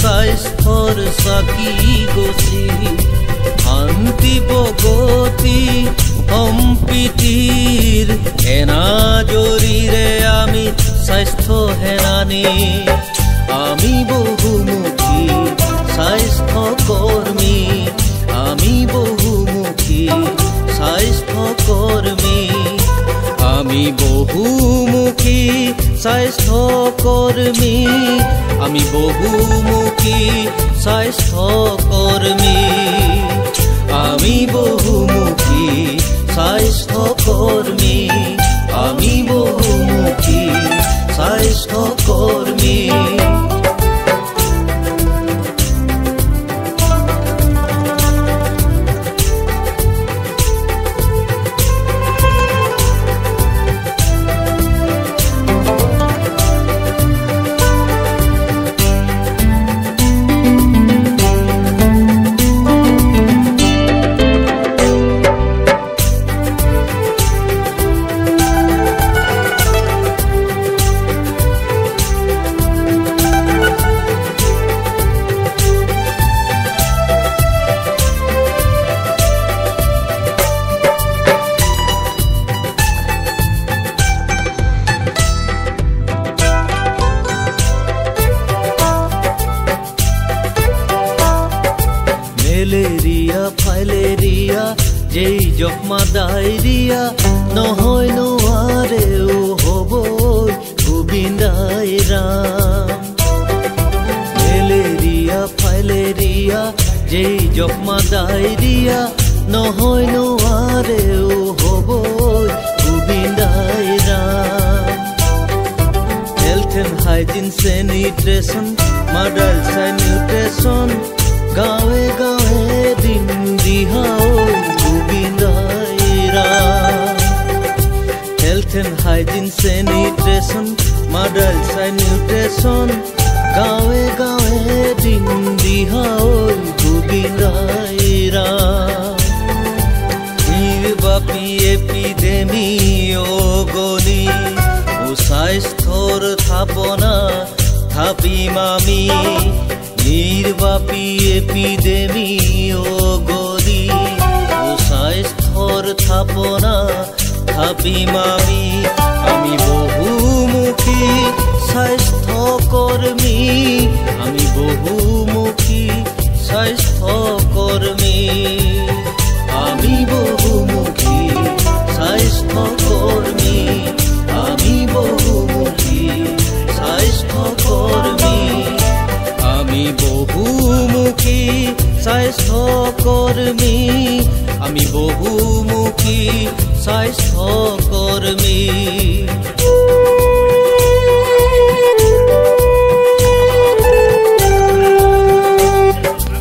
স্বাস্থ্যৰ চাকি গছি। শান্তি প্ৰগতি সম্প্ৰীতিৰ এনাজৰিৰে আমি স্বাস্থ্য সেনানী আমি বহুমুখী স্বাস্থ্য কৰ্মী আমি বহুমুখী স্বাস্থ্য কৰ্মী আমি বহুমুখী স্বাস্থ্য কৰ্মী আমি বহুমুখী স্বাস্থ্য কৰ্মী আমি যেই জখমা ডায়েৰিয়া নহয় নোৱাৰেও হ'ব গোবিন্দাই ৰাম মেলেৰিয়া ফাইলেৰিয়া যেই জখমা ডায়েৰিয়া নহয় নোৱাৰেও হ'ব গোবিন্দাই Ram health and hygiene sanitation mother চাই গাঁৱে গাঁৱে দিন দিহাও হাইজিন মাদাৰ চাই নিউট্ৰেশ্যন গাঁৱে গাঁৱে দিন দিহাও গোবিন্দাইৰা নিৰ্বাপী এপিডেমি অগণি সুস্বাস্থ্যৰ থাপনা থাপিম আমি নিৰ্বাপী এপিডেমি অগণি সুস্বাস্থ্যৰ থাপনা থাপিম আমি কৰ্মী আমি বহুমুখী স্বাস্থ্য কৰ্মী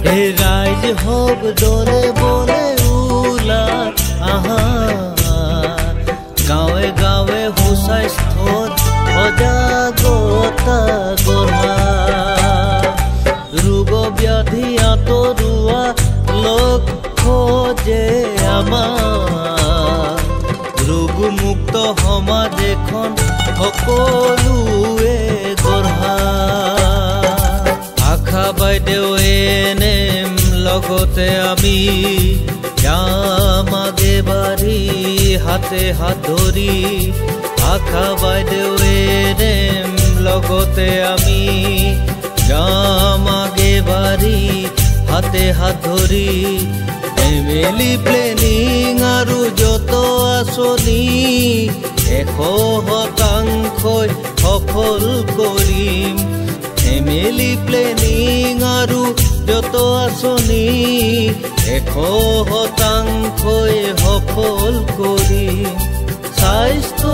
হে ৰাইজ হওক দলে বলে ওলা আহা। গাঁৱে গাঁৱে সুস্বাস্থ্যত সজাগতা গঢ়া। ৰোগমুক্ত সমাজ এখন সকলোৱে গঢ়া আশা বাইদেউ এনেম, লগতে আমি যাম আগে বাঢ়ি হাতে হাত ধৰি আশা বাইদেউ এনেম, লগতে আমি যাম আগে বাঢ়ি হাতে হাত ধৰি ফেমিলি প্লেনিং আৰু যত আঁচনি এশ শতাংশই সফল কৰিম ফেমিলি প্লেনিং আৰু যত আঁচনি এশ শতাংশই সফল কৰিম স্বাস্থ্য